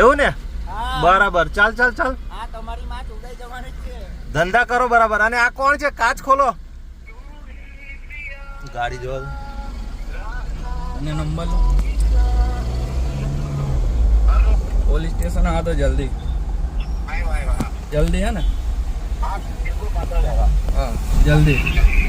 એવું ને? બરાબર. ચાલ ચાલ ચાલ. જ ધંધા કરો બરાબર. અને આ કોણ છે? કાચ ખોલો. ગાડી અને નંબર પોલીસ સ્ટેશન આ તો જલ્દી. જલ્દી હે ને? હા. જલ્દી.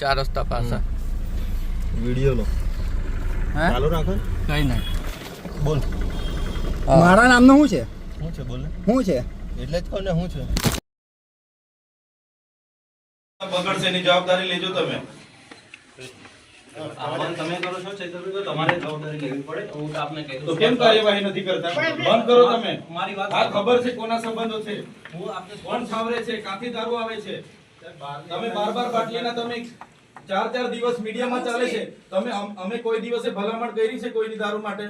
ચાર રસ્તા પાછા. વિડિયો લો. હે? ચાલુ રાખો કઈ નહીં. બોલ. મારા નામનું શું છે? શું છે? બોલ શું છે? એટલે જ કહું ને શું છે? બગડશે એની જવાબદારી લેજો તમે. તમે કરો છો છેતરપિંડી તો તમારે જવાબદારી લેવી પડે. હું તો આપને કહી તો કેમ કાર્યવાહી નથી કરતા? બંધ કરો તમે. મારી વાત આ ખબર છે કોના સંબંધો છે? હું આપને કોણ છાવરે છે? કાથી દારૂ આવે છે? તમે બાર બાર બાટલીના તમે ચાર ચાર દિવસ મીડિયામાં ચાલે છે. તમે અમે કોઈ દિવસે ભલામણ કરી છે કોઈની દારૂ માટે?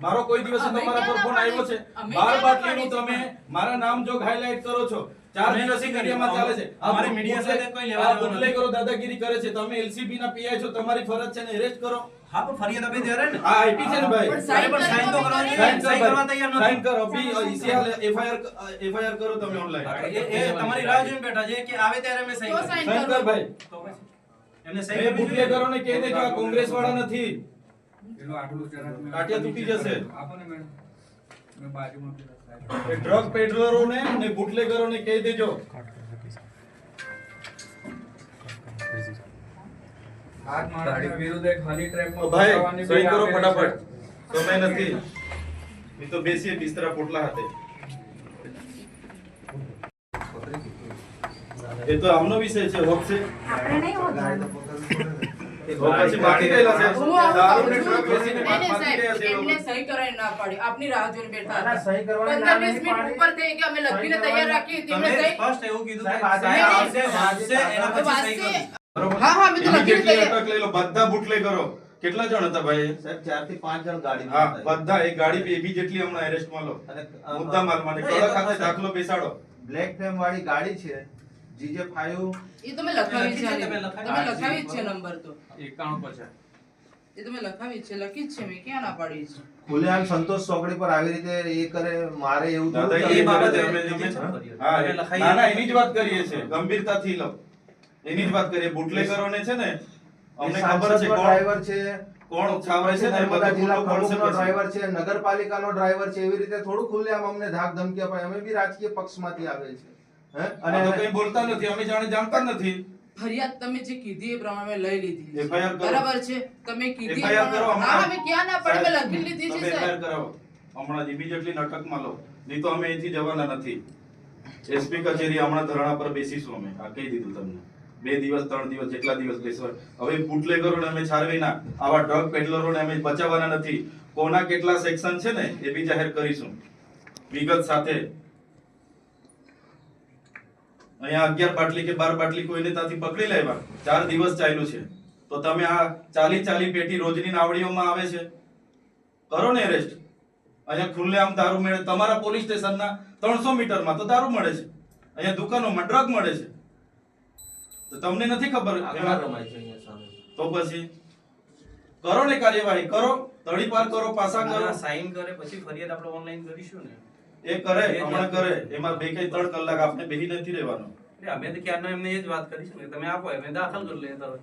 મારો કોઈ દિવસે તમારા પર ફોન આવ્યો છે? બાર બાટલીનું તમે મારા નામ જો હાઇલાઇટ કરો છો ચાર અમે મીડિયામાં ચાલે છે. અમારી મીડિયા સાથે કોઈ લેવા દેવા નથી. દાદાગીરી કરે છે. તમે એલસીબી ના પીઆઈ છો તમારી ફરજ છે ને એરેસ્ટ કરો. હા પણ ફરિયાદ આપી ત્યારે ને આ આઈપી છે ને ભાઈ. પણ સાઈન તો કરવાની સાઈન કરવા તૈયાર નથી. સાઈન કરો બી ઈસીઆર એફઆઈઆર એફઆઈઆર કરો તમે ઓનલાઈન એ તમારી રાહ જોઈને બેઠા છે કે આવે ત્યારે કરીએ. સાઈન સાઈન કર. ભાઈ તો પછી? એમને સહી. બુટલેગરોને કહી દેજો આ કોંગ્રેસ વાળા નથી. કાટિયા તૂટી જશે. એ ડ્રગ પેડલરોને ને બુટલેગરોને કહી દેજો. તો ભાઈ સહી કરો ફટાફટ. સમય નથી. એ તો બેસીએ બિસ્તરા પોટલા હાથે. એ તો આમનો વિષય છે હક છે બેસીને નહીં, આપની હતા સહી બુટલે ના પંદર વીસ નહીં મિનિટ પાડી. ઉપર થઈ કે અમે લખીને તૈયાર રાખી હતી. એમને તમે સહી સ્પષ્ટ એવું કીધું કે સાહેબ, આજે સાહેબ આવશે, આવશે, વાંચશે, એના તો પછી સહી વાંચશે. કરજો. બરોબર? હા, હા, અમે તો લખીને Immediately તૈયાર. અટક લઈ લો બધા બુટલેગરો કેટલા જણ હતા ભાઈ? સાહેબ ચારથી પાંચ જણ ગાડી હા બધા એક ગાડી બી જેટલી હમણાં એરેસ્ટમાં લો. અને મુદ્દા માલ માટે કડક ખાતે દાખલો બેસાડો. બ્લેક ફ્રેમ વાળી ગાડી છે. જીજે ફાઈવ એ તમે લખાવી છે તમે લખાવી. તમે લખાવી છે નંબર તો. એકાણું પચાસ. એ તમે લખાવી છે લખી છે મેં ક્યાં ના પાડી છે? ખુલ્લેઆમ સંતોષ ચોકડી પર આવી રીતે એ કરે મારે એવું એ. બાબતે અમે. હા લખાઈએ. ના ના એની જ વાત કરીએ છે ગંભીરતાથી લો. એની જ વાત કરીએ. બુટલેગરોને છે ને અમને ખબર છે કોણ ડ્રાઈવર છે. કોણ છાવરે છે ને બધા જિલ્લા પ્રમુખનો ડ્રાઈવર છે નગરપાલિકાનો ડ્રાઈવર છે એવી રીતે થોડું ખુલ્લેઆમ અમને ધાક ધમકી અપાય. અમે બી રાજકીય પક્ષમાંથી આવે છે તો કઈ બોલતા નથી અમે જાણે જાણતા નથી. ફરિયાદ તમે જે કીધી એ પ્રમાણે લઈ લીધી બરાબર છે? તમે કીધી એ કરો હા મેં ક્યાં ના પડે મેં લખી લીધી છે કરાવો. હમણાં જ immediately નાટકમાં લો. નહીં તો અમે અહીંથી જવાના નથી. એસપી કચેરી હમણાં ધરણા પર બેસીશું અમે. આ કહી દીધું તમને. બે દિવસ ત્રણ દિવસ જેટલા દિવસ બેસવા. હવે બુટલેગરોને અમે છારવીના આવા ડ્રગ પેડલરોને અમે બચાવવાના નથી. કોના કેટલા સેક્શન છે ને એ બી જાહેર કરીશું. વિગત સાથે અહીંયા અગિયાર બાટલી કે બાર બાટલી કોઈને ત્યાંથી પકડી લેવા. ચાર દિવસ ચાલ્યું છે. તો તમે આ ચાલી ચાલી પેટી રોજની નાવડીઓમાં આવે છે. કરો ને એરેસ્ટ અહીંયા ખુલ્લેઆમ દારૂ મળે. તમારા પોલીસ સ્ટેશનના ત્રણસો મીટરમાં તો દારૂ મળે છે. અહીંયા દુકાનોમાં ડ્રગ મળે છે. તો તમને નથી ખબર તો પછી? કરો ને કાર્યવાહી. કરો. તડીપાર કરો પાસા કરો. સાઈન કરે પછી ફરિયાદ આપણે ઓનલાઈન કરીશું ને. એ કરે હમણાં કરે. એમાં બે કે ત્રણ કલાક આપણે બેહી નથી રહેવાનું. એટલે અમે તો ક્યારનો એમને એ જ વાત કરી છે તમે આપો એમને દાખલ કરી લે તરત.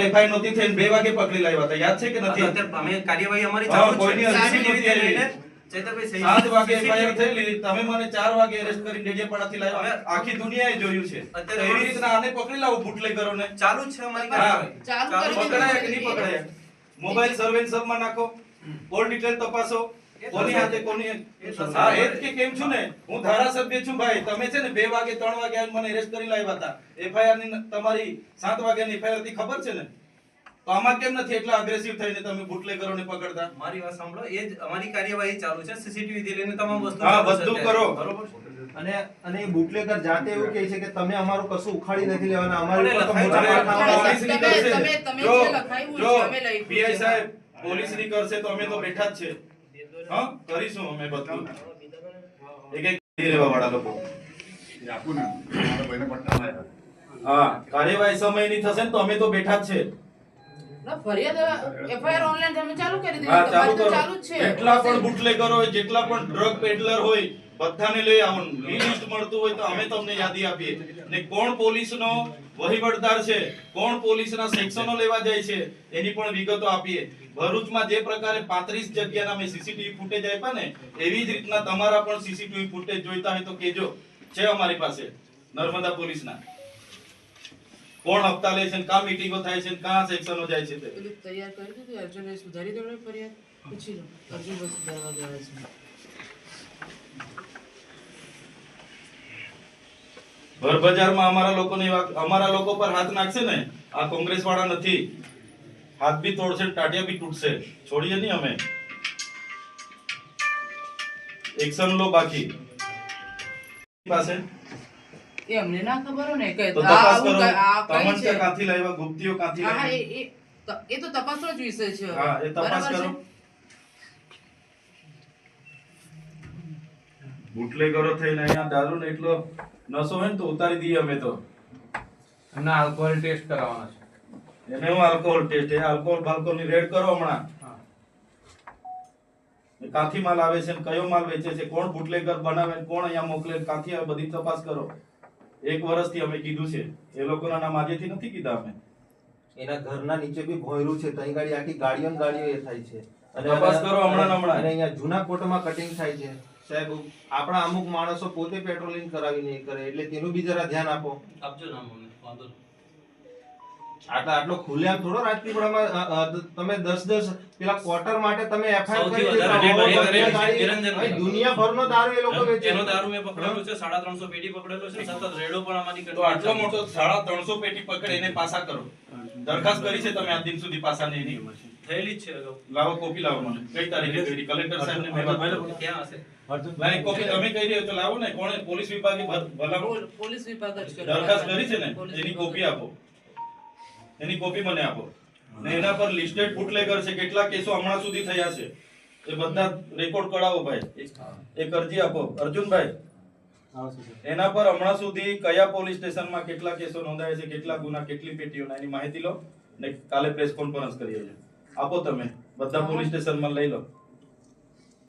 એફઆઈ નહોતી થઈને બે વાગે પકડી લાવ્યા હતા યાદ છે કે નથી? અત્યારે અમે કાર્યવાહી અમારી ચાલુ છે. અરજી નથી CCTV આવી. લઈને ચેતરભાઈ સહી- સાત વાગે એફઆઈઆર થયેલી તમે મને ચાર વાગે એરેસ્ટ કરી ડેડિયાપાડાથી લાવ્યા. આખી દુનિયાએ જોયું છે. અત્યારે એવી રીતના આને પકડી લાવો બુટલેગરોને ચાલુ છે અમારી ચાલુ પકડાયા કે નહીં પકડાયા? મોબાઈલ સર્વેલન્સમાં નાખો. કોલ ડિટેલ તપાસો. કોની હાથે કોની હા એ કે કેમ છું ને? હું ધારાસભ્ય છું ભાઈ. તમે છે ને બે વાગે ત્રણ વાગે મને એરેસ્ટ કરી લાવ્યા હતા. એફઆઈઆરની તમારી સાત વાગ્યાની એફઆઈઆરથી ખબર છે ને? તો આમાં કેમ નથી એટલા અગ્રેસિવ થઈને તમે બુટલેગરોને પકડતા? મારી વાત સાંભળો એ જ અમારી કાર્યવાહી ચાલુ છે સીસીટીવી થી લઈને તમામ વસ્તુ હા, બધું કરો. બરોબર અને અને બુટલેગર જાતે એવું કહે છે કે તમે અમારું કશું ઉખાડી નથી લેવાના અમારી ઉપર તો મોટા લખાયું માથામાં છે? પોલીસની તમે- તમે- તમે જે લખાયું છે, અમે લખ્યું PI છે. સાહેબ પોલીસની કરશે તો અમે તો બેઠા જ છે. હા કરીશું અમે બધું. એક એક રહેવા વાળા લોકો. હા કાર્યવાહી સમયની થશે ને તો અમે તો બેઠા જ છે. ના, ફરિયાદ એફઆઈઆર ઓનલાઈન તમે ચાલુ કરી દીધી. હા ચાલુ તમારી તો કરો. ચાલુ જ છે. જેટલા પણ બુટલેગર હોય જેટલા પણ ડ્રગ પેડલર હોય બધાને લઈ આવો. લિસ્ટ મળતું હોય તો અમે તમને યાદી આપીએ. ને કોણ પોલીસનો વહીવટદાર છે, કોણ પોલીસના સેક્શનો લેવા જાય છે, એની પણ વિગતો આપીએ. ભરૂચમાં જે પ્રકારે 35 જગ્યાના મે સીસીટીવી ફૂટેજ આપ્યા ને, એવી જ રીતના તમારા પણ સીસીટીવી ફૂટેજ જોઈતા હોય તો કેજો છે અમારી પાસે નર્મદા પોલીસના. કોણ હપ્તા લે છે કા મીટિંગો થાય છે કા સેક્શનો જાય છે તે. તૈયાર કરી દીધું અર્જુને સુધારી દેવડે ફરિયાદ. પૂછી લો અર્જુન સુધારવા ગયા છે. ભર બજારમાં અમારા લોકોની વાત અમારા લોકો પર હાથ નાખશે ને આ કોંગ્રેસ વાળા નથી. હાથ બી તોડશે ટાટિયા બી તૂટશે. છોડીએ નહીં અમે. એક્શન લો બાકી. પાસે? એ અમને ના ખબર ને કે તો તપાસ કરો. ક- આ કઈ તમંચા છે? ક્યાંથી લાવ્યા ગુપ્તીઓ એ ત- એ તો તપાસનો જ વિષય છે. હા એ તપાસ કરો. બુટલેગરો થઈને અહીંયા દારૂ ને એટલો નશો હોય ને તો ઉતારી દઈએ અમે તો. એમના આલ્કોહોલ ટેસ્ટ કરાવવાના છે. એને હું આલ્કોહોલ ટેસ્ટ એ આલ્કોહોલ બાલ્કોહોલની રેડ કરો હમણાં. કાથી માલ આવે છે કયો માલ વેચે છે કોણ બુટલેગર બનાવે કોણ અહીંયા મોકલે કાથી આવે બધી તપાસ કરો. એક વર્ષથી અમે કીધું છે. એ લોકોના નામ આજેથી નથી કીધા અમે. એના ઘરના નીચે બી ભોયરું છે તઈ ગાડી આખી ગાડીઓ ગાડીઓ એ થાય છે. તપાસ કરો હમણાં હમણાં. અને અહીંયા જૂના કોટમાં કટિંગ થાય છે. સાહેબ આપણા અમુક માણસો પોતે પેટ્રોલિંગ કરાવી નહીં કરે એટલે તેનું બી જરા ધ્યાન આપો. આપજો ના મને વાંધો આટલા આટલો ખુલ્લેઆમ થોડો રાજપીપળામાં અ, અ, તમે દસ દસ પેલા ક્વાર્ટર માટે તમે એફઆઈઆર દુનિયાભરનો દારૂ એ લોકો વેચે. એનો દારૂ મેં પકડેલો છે સાડા ત્રણસો પેટી પકડેલો છે સતત રેડો પણ આમાંથી તો આટલો મોટો સાડા ત્રણસો પેટી પકડે એને પાસા કરો. દરખાસ્ત કરી છે તમે આ દિન સુધી પાસા નહીં. થયેલી જ છે અગાઉ લાવો કોપી લાવો મને. કઈ તારીખે કરી કલેક્ટર સાહેબને મેં વાત ક્યાં હશે? લાવી કોપી તમે કહી રહ્યો તો લાવો ને. કોણે? પોલીસ વિભાગે ભલામણ. પોલીસ વિભાગ જ. દરખાસ્ત કરી છે ને? એની કોપી આપો. એની કોપી મને આપો. ને એના પર લિસ્ટેડ બુટલેગર છે. કેટલા કેસો હમણાં સુધી થયા છે. એ બધા રેકોર્ડ કઢાવો ભાઈ. એક અરજી આપો. અર્જુનભાઈ એના પર હમણાં સુધી કયા પોલીસ સ્ટેશનમાં કેટલા કેસો નોંધાયા છે? કેટલા ગુના? કેટલી પેટીઓના? એની માહિતી લો. ને કાલે પ્રેસ કોન્ફરન્સ કરીએ છીએ. આપો તમે. બધા પોલીસ સ્ટેશનમાં લઈ લો.